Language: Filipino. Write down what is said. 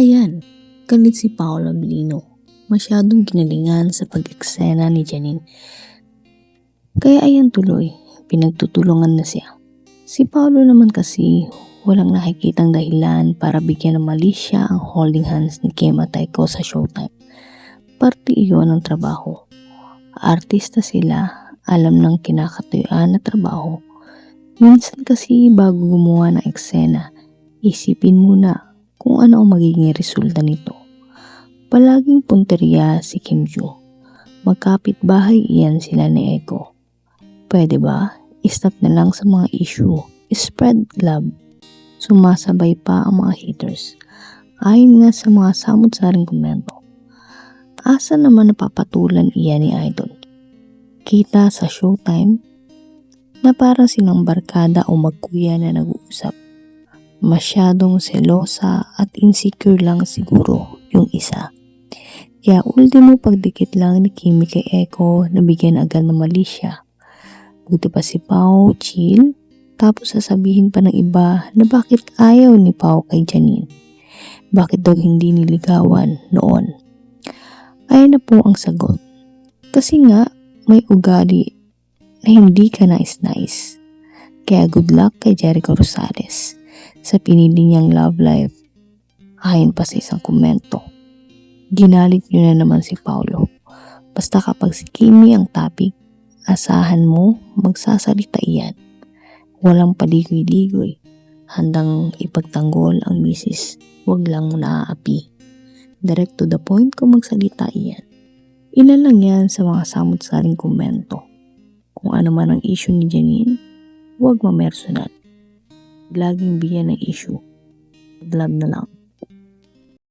Ayan, galit si Paolo Abilino. Masyadong ginalingan sa pag-eksena ni Janine. Kaya ayan tuloy, pinagtutulungan na siya. Si Paolo naman kasi walang nakikitang dahilan para bigyan ng mali siya ang holding hands ni Kema Taiko sa showtime. Parte iyon ng trabaho. Artista sila, alam ng kinakatuyuan na trabaho. Minsan kasi bago gumawa ng eksena, isipin muna kung ano ang magiging resulta nito. Palaging punteriya si Kim Joo. Magkapit bahay iyan sila ni Eko. Pwede ba? Stop na lang sa mga issue. Spread love. Sumasabay pa ang mga haters. Ayon nga sa mga samot-saring komento. Asa naman napapatulan iyan ni Idol? Kita sa showtime na para silang barkada o magkuya na nag-uusap. Masyadong selosa at insecure lang siguro yung isa. Kaya ultimo pagdikit lang ni Kimi kay Eko na bigyan agad ng mali siya. Buti pa si Pao, chill, tapos sasabihin pa ng iba na bakit ayaw ni Pao kay Janine. Bakit daw hindi niligawan noon? Ayun na po ang sagot. Kasi nga, may ugali na hindi ka nais-nais. Kaya good luck kay Jericho Rosales sa pinili niyang love life. Ayon pa sa isang komento. Ginalit niyo na naman si Paulo. Basta kapag si Kimi ang topic, asahan mo magsasalita iyan. Walang paligoy-ligoy. Handang ipagtanggol ang misis. Huwag lang naaapi. Direct to the point kung magsalita iyan. Ilan lang yan sa mga samot-saring komento. Kung ano man ang issue ni Janine, huwag mamersonal. Laging bigyan ng issue. Love na lang.